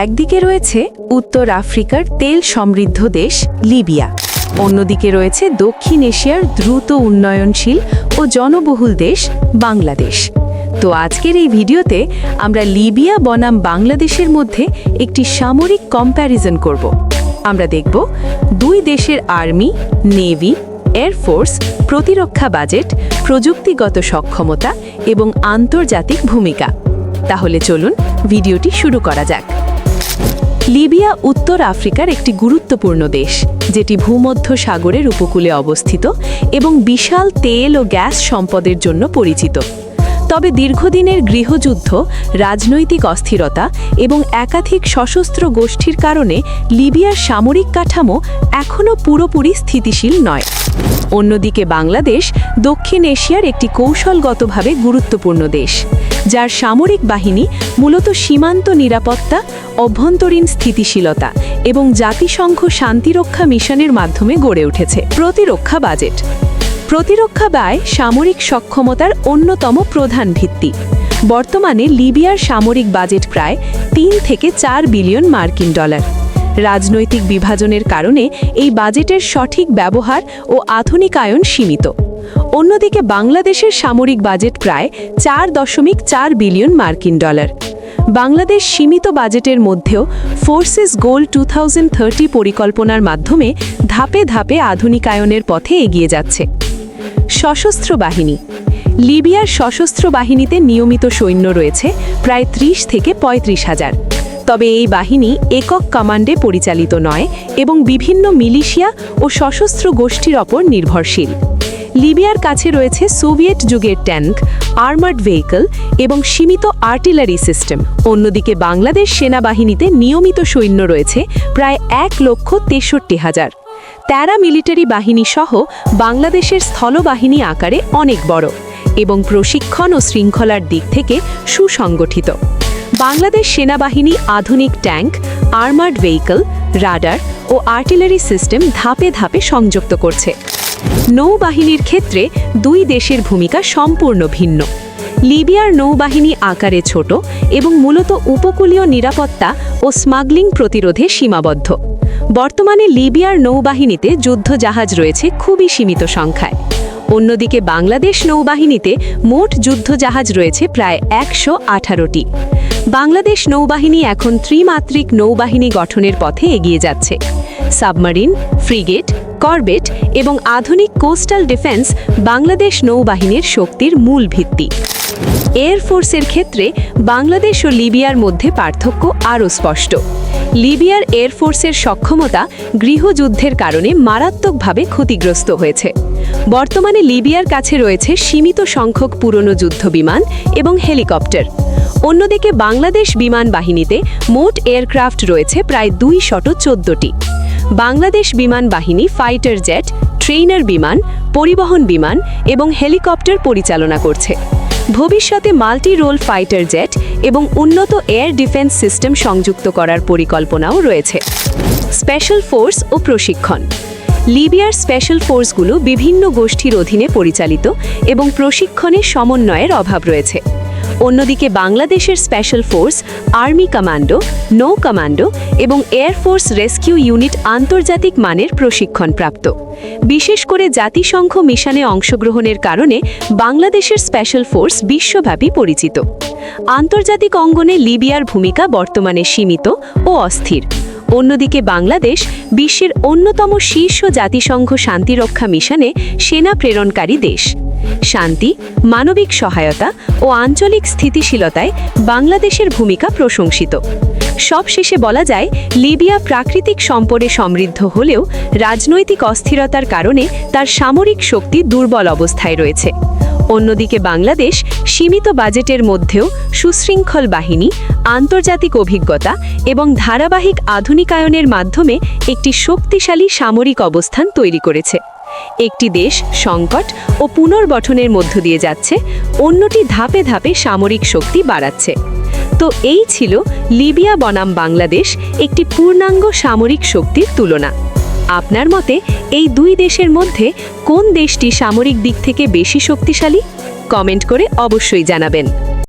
একদিকে রয়েছে উত্তর আফ্রিকার তেল সমৃদ্ধ দেশ লিবিয়া। অন্যদিকে রয়েছে দক্ষিণ এশিয়ার দ্রুত উন্নয়নশীল ও জনবহুল দেশ বাংলাদেশ। তো আজকের এই ভিডিওতে আমরা লিবিয়া বনাম বাংলাদেশের মধ্যে একটি সামরিক কম্প্যারিজন করব। আমরা দেখব দুই দেশের আর্মি, নেভি এয়ারফোর্স প্রতিরক্ষা বাজেট, প্রযুক্তিগত সক্ষমতা এবং আন্তর্জাতিক ভূমিকা। তাহলে চলুন ভিডিওটি শুরু করা যাক। লিবিয়া উত্তর আফ্রিকার একটি গুরুত্বপূর্ণ দেশ, যেটি ভূমধ্য সাগরের উপকূলে অবস্থিত এবং বিশাল তেল ও গ্যাস সম্পদের জন্য পরিচিত। তবে দীর্ঘদিনের গৃহযুদ্ধ, রাজনৈতিক অস্থিরতা এবং একাধিক সশস্ত্র গোষ্ঠীর কারণে লিবিয়ার সামরিক কাঠামো এখনও পুরোপুরি স্থিতিশীল নয়। অন্যদিকে বাংলাদেশ দক্ষিণ এশিয়ার একটি কৌশলগতভাবে গুরুত্বপূর্ণ দেশ। যার সামরিক বাহিনী মূলত সীমান্ত নিরাপত্তা, অভ্যন্তরীণ স্থিতিশীলতা এবং জাতিসংঘ শান্তিরক্ষা মিশনের মাধ্যমে গড়ে উঠেছে। প্রতিরক্ষা বাজেট। প্রতিরক্ষা ব্যয় সামরিক সক্ষমতার অন্যতম প্রধান ভিত্তি। বর্তমানে লিবিয়ার সামরিক বাজেট প্রায় তিন থেকে চার বিলিয়ন মার্কিন ডলার। রাজনৈতিক বিভাজনের কারণে এই বাজেটের সঠিক ব্যবহার ও আধুনিকায়ন সীমিত। অন্যদিকে বাংলাদেশের সামরিক বাজেট প্রায় চার দশমিক চার বিলিয়ন মার্কিন ডলার। বাংলাদেশ সীমিত বাজেটের মধ্যেও ফোর্সেস গোল টু পরিকল্পনার মাধ্যমে ধাপে ধাপে আধুনিকায়নের পথে এগিয়ে যাচ্ছে। সশস্ত্র বাহিনী। লিবিয়ার সশস্ত্র বাহিনীতে নিয়মিত সৈন্য রয়েছে প্রায় ত্রিশ থেকে পঁয়ত্রিশ হাজার। তবে এই বাহিনী একক কমান্ডে পরিচালিত নয় এবং বিভিন্ন মিলিশিয়া ও সশস্ত্র গোষ্ঠীর ওপর নির্ভরশীল। লিবিয়ার কাছে রয়েছে সোভিয়েট যুগের ট্যাঙ্ক, আর্মার্ড ভেহিকল এবং সীমিত আর্টিলারি সিস্টেম। অন্যদিকে বাংলাদেশ সেনাবাহিনীতে নিয়মিত সৈন্য রয়েছে প্রায় এক লক্ষ তেষট্টি হাজার। প্যারা মিলিটারি বাহিনী সহ বাংলাদেশের স্থলবাহিনী আকারে অনেক বড় এবং প্রশিক্ষণ ও শৃঙ্খলার দিক থেকে সুসংগঠিত। বাংলাদেশ সেনাবাহিনী আধুনিক ট্যাঙ্ক, আর্মার্ড ভেহিকল, রাডার ও আর্টিলারি সিস্টেম ধাপে ধাপে সংযুক্ত করছে। নৌবাহিনীর ক্ষেত্রে দুই দেশের ভূমিকা সম্পূর্ণ ভিন্ন। লিবিয়ার নৌবাহিনী আকারে ছোট এবং মূলত উপকূলীয় নিরাপত্তা ও স্মাগলিং প্রতিরোধে সীমাবদ্ধ। বর্তমানে লিবিয়ার নৌবাহিনীতে যুদ্ধজাহাজ রয়েছে খুবই সীমিত সংখ্যায়। অন্যদিকে বাংলাদেশ নৌবাহিনীতে মোট যুদ্ধজাহাজ রয়েছে প্রায় একশো আঠারোটি। বাংলাদেশ নৌবাহিনী এখন ত্রিমাত্রিক নৌবাহিনী গঠনের পথে এগিয়ে যাচ্ছে। সাবমারিন, ফ্রিগেট করবেট এবং আধুনিক কোস্টাল ডিফেন্স বাংলাদেশ নৌবাহিনীর শক্তির মূল ভিত্তি। এয়ারফোর্সের ক্ষেত্রে বাংলাদেশ ও লিবিয়ার মধ্যে পার্থক্য আরও স্পষ্ট। লিবিয়ার এয়ারফোর্সের সক্ষমতা গৃহযুদ্ধের কারণে মারাত্মকভাবে ক্ষতিগ্রস্ত হয়েছে। বর্তমানে লিবিয়ার কাছে রয়েছে সীমিত সংখ্যক পুরনো যুদ্ধবিমান এবং হেলিকপ্টার। অন্যদিকে বাংলাদেশ বিমান বাহিনীতে মোট এয়ারক্রাফট রয়েছে প্রায় দুই শত চোদ্দটি। বাংলাদেশ বিমান বাহিনী ফাইটার জেট ট্রেইনার বিমান, পরিবহন বিমান এবং হেলিকপ্টার পরিচালনা করছে। ভবিষ্যতে মাল্টি রোল ফাইটার জেট এবং উন্নত এয়ার ডিফেন্স সিস্টেম সংযুক্ত করার পরিকল্পনাও রয়েছে। স্পেশাল ফোর্স ও প্রশিক্ষণ। লিবিয়ার স্পেশাল ফোর্সগুলো বিভিন্ন গোষ্ঠীর অধীনে পরিচালিত এবং প্রশিক্ষণে সমন্বয়ের অভাব রয়েছে। অন্যদিকে বাংলাদেশের স্পেশাল ফোর্স, আর্মি কমান্ডো, নৌ কমান্ডো এবং এয়ারফোর্স রেস্কিউ ইউনিট আন্তর্জাতিক মানের প্রশিক্ষণপ্রাপ্ত। বিশেষ করে জাতিসংঘ মিশনে অংশগ্রহণের কারণে বাংলাদেশের স্পেশাল ফোর্স বিশ্বব্যাপী পরিচিত। আন্তর্জাতিক অঙ্গনে লিবিয়ার ভূমিকা বর্তমানে সীমিত ও অস্থির। অন্যদিকে বাংলাদেশ বিশ্বের অন্যতম শীর্ষ জাতিসংঘ শান্তিরক্ষা মিশনে সেনা প্রেরণকারী দেশ। শান্তি, মানবিক সহায়তা ও আঞ্চলিক স্থিতিশীলতায় বাংলাদেশের ভূমিকা প্রশংসিত। সবশেষে বলা যায়, লিবিয়া প্রাকৃতিক সম্পদে সমৃদ্ধ হলেও রাজনৈতিক অস্থিরতার কারণে তার সামরিক শক্তি দুর্বল অবস্থায় রয়েছে। অন্যদিকে বাংলাদেশ সীমিত বাজেটের মধ্যেও সুশৃঙ্খল বাহিনী, আন্তর্জাতিক অভিজ্ঞতা এবং ধারাবাহিক আধুনিকায়নের মাধ্যমে একটি শক্তিশালী সামরিক অবস্থান তৈরি করেছে। একটি দেশ, সংকট ও পুনর্গঠনের মধ্য দিয়ে যাচ্ছে, অন্যটি ধাপে ধাপে সামরিক শক্তি বাড়াচ্ছে। তো এই ছিল লিবিয়া বনাম বাংলাদেশ একটি পূর্ণাঙ্গ সামরিক শক্তির তুলনা। আপনার মতে এই দুই দেশের মধ্যে কোন দেশটি সামরিক দিক থেকে বেশি শক্তিশালী? কমেন্ট করে অবশ্যই জানাবেন।